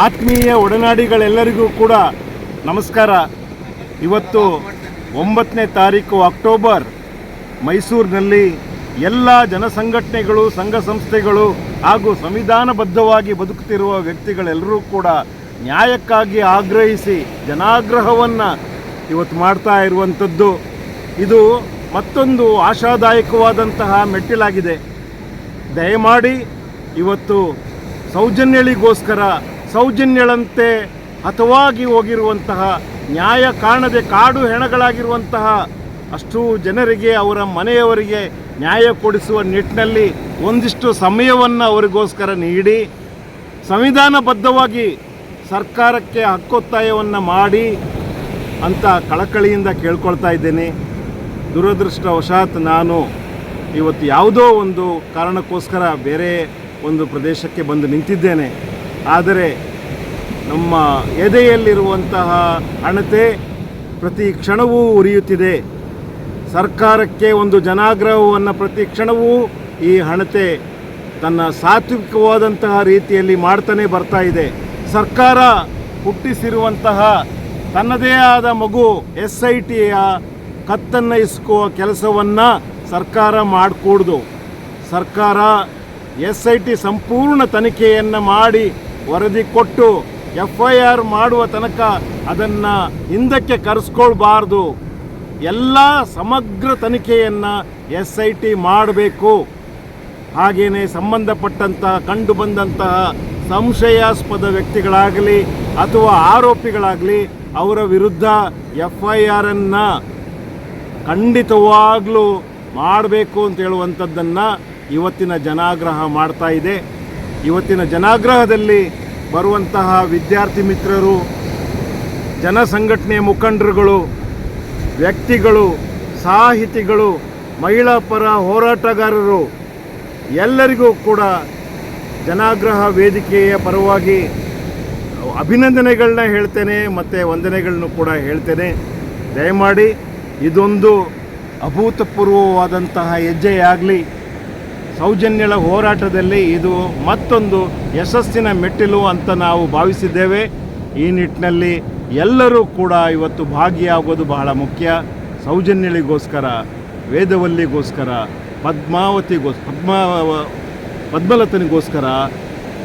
ಆತ್ಮೀಯ ಒಡನಾಡಿಗಳೆಲ್ಲರಿಗೂ ಕೂಡ ನಮಸ್ಕಾರ. ಇವತ್ತು ಒಂಬತ್ತನೇ ತಾರೀಕು ಅಕ್ಟೋಬರ್, ಮೈಸೂರಿನಲ್ಲಿ ಎಲ್ಲ ಜನಸಂಘಟನೆಗಳು, ಸಂಘ ಸಂಸ್ಥೆಗಳು ಹಾಗೂ ಸಂವಿಧಾನಬದ್ಧವಾಗಿ ಬದುಕುತ್ತಿರುವ ವ್ಯಕ್ತಿಗಳೆಲ್ಲರೂ ಕೂಡ ನ್ಯಾಯಕ್ಕಾಗಿ ಆಗ್ರಹಿಸಿ ಜನಾಗ್ರಹವನ್ನು ಇವತ್ತು ಮಾಡ್ತಾ ಇರುವಂಥದ್ದು. ಇದು ಮತ್ತೊಂದು ಆಶಾದಾಯಕವಾದಂತಹ ಮೆಟ್ಟಿಲಾಗಿದೆ. ದಯಮಾಡಿ ಇವತ್ತು ಸೌಜನ್ಯಳಿಗೋಸ್ಕರ ಸೌಜನ್ಯಳಂತೆ ಹತವಾಗಿ ಹೋಗಿರುವಂತಹ ನ್ಯಾಯ ಕಾಣದೆ ಕಾಡು ಹೆಣಗಳಾಗಿರುವಂತಹ ಅಷ್ಟು ಜನರಿಗೆ ಅವರ ಮನೆಯವರಿಗೆ ನ್ಯಾಯ ಕೊಡಿಸುವ ನಿಟ್ಟಿನಲ್ಲಿ ಒಂದಿಷ್ಟು ಸಮಯವನ್ನು ಅವರಿಗೋಸ್ಕರ ನೀಡಿ, ಸಂವಿಧಾನಬದ್ಧವಾಗಿ ಸರ್ಕಾರಕ್ಕೆ ಹಕ್ಕೊತ್ತಾಯವನ್ನು ಮಾಡಿ ಅಂತ ಕಳಕಳಿಯಿಂದ ಕೇಳ್ಕೊಳ್ತಾ ಇದ್ದೇನೆ. ದುರದೃಷ್ಟವಶಾತ್ ನಾನು ಇವತ್ತು ಯಾವುದೋ ಒಂದು ಕಾರಣಕ್ಕೋಸ್ಕರ ಬೇರೆ ಒಂದು ಪ್ರದೇಶಕ್ಕೆ ಬಂದು ನಿಂತಿದ್ದೇನೆ. ಆದರೆ ನಮ್ಮ ಎದೆಯಲ್ಲಿರುವಂತಹ ಹಣತೆ ಪ್ರತಿ ಕ್ಷಣವೂ ಉರಿಯುತ್ತಿದೆ. ಸರ್ಕಾರಕ್ಕೆ ಒಂದು ಜನಾಗ್ರಹವನ್ನು ಪ್ರತಿ ಕ್ಷಣವೂ ಈ ಹಣತೆ ತನ್ನ ಸಾತ್ವಿಕವಾದಂತಹ ರೀತಿಯಲ್ಲಿ ಮಾಡ್ತಾನೆ ಬರ್ತಾ ಇದೆ. ಸರ್ಕಾರ ಹುಟ್ಟಿಸಿರುವಂತಹ ತನ್ನದೇ ಆದ ಮಗು ಎಸ್ ಐ ಟಿಯ ಕತ್ತನ್ನು ಇಸ್ಕುವ ಕೆಲಸವನ್ನು ಸರ್ಕಾರ ಮಾಡಿಕೊಡ್ದು. ಸರ್ಕಾರ ಎಸ್ ಐ ಟಿ ಸಂಪೂರ್ಣ ತನಿಖೆಯನ್ನು ಮಾಡಿ ವರದಿ ಕೊಟ್ಟು ಎಫ್ ಐ ಆರ್ ಮಾಡುವ ತನಕ ಅದನ್ನು ಹಿಂದಕ್ಕೆ ಕರೆಸ್ಕೊಳ್ಬಾರ್ದು. ಎಲ್ಲ ಸಮಗ್ರ ತನಿಖೆಯನ್ನು ಎಸ್ ಐ ಟಿ ಮಾಡಬೇಕು. ಹಾಗೆಯೇ ಸಂಬಂಧಪಟ್ಟಂತಹ ಕಂಡು ಬಂದಂತಹ ಸಂಶಯಾಸ್ಪದ ವ್ಯಕ್ತಿಗಳಾಗಲಿ ಅಥವಾ ಆರೋಪಿಗಳಾಗಲಿ ಅವರ ವಿರುದ್ಧ ಎಫ್ ಐ ಆರನ್ನು ಖಂಡಿತವಾಗಲೂ ಮಾಡಬೇಕು ಅಂತ ಹೇಳುವಂಥದ್ದನ್ನು ಇವತ್ತಿನ ಜನಾಗ್ರಹ ಮಾಡ್ತಾ ಇದೆ. ಇವತ್ತಿನ ಜನಾಗ್ರಹದಲ್ಲಿ ಬರುವಂತಹ ವಿದ್ಯಾರ್ಥಿ ಮಿತ್ರರು ಜನಸಂಘಟನೆ ಮುಖಂಡರುಗಳು, ವ್ಯಕ್ತಿಗಳು, ಸಾಹಿತಿಗಳು, ಮಹಿಳಾ ಪರ ಹೋರಾಟಗಾರರು, ಎಲ್ಲರಿಗೂ ಕೂಡ ಜನಾಗ್ರಹ ವೇದಿಕೆಯ ಪರವಾಗಿ ಅಭಿನಂದನೆಗಳನ್ನ ಹೇಳ್ತೇನೆ ಮತ್ತು ವಂದನೆಗಳನ್ನು ಕೂಡ ಹೇಳ್ತೇನೆ. ದಯಮಾಡಿ ಇದೊಂದು ಅಭೂತಪೂರ್ವವಾದಂತಹ ಹೆಜ್ಜೆಯಾಗಲಿ. ಸೌಜನ್ಯಳ ಹೋರಾಟದಲ್ಲಿ ಇದು ಮತ್ತೊಂದು ಯಶಸ್ಸಿನ ಮೆಟ್ಟಿಲು ಅಂತ ನಾವು ಭಾವಿಸಿದ್ದೇವೆ. ಈ ನಿಟ್ಟಿನಲ್ಲಿ ಎಲ್ಲರೂ ಕೂಡ ಇವತ್ತು ಭಾಗಿಯಾಗೋದು ಬಹಳ ಮುಖ್ಯ. ಸೌಜನ್ಯಳಿಗೋಸ್ಕರ, ವೇದವಲ್ಲಿಗೋಸ್ಕರ, ಪದ್ಮಾವತಿಗೋಸ್, ಪದ್ಮ, ಪದ್ಮಲತನಿಗೋಸ್ಕರ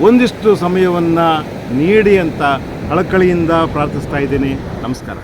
ಒಂದಿಷ್ಟು ಸಮಯವನ್ನು ನೀಡಿ ಅಂತ ಕಳಕಳಿಯಿಂದ ಪ್ರಾರ್ಥಿಸ್ತಾ ಇದ್ದೀನಿ. ನಮಸ್ಕಾರ.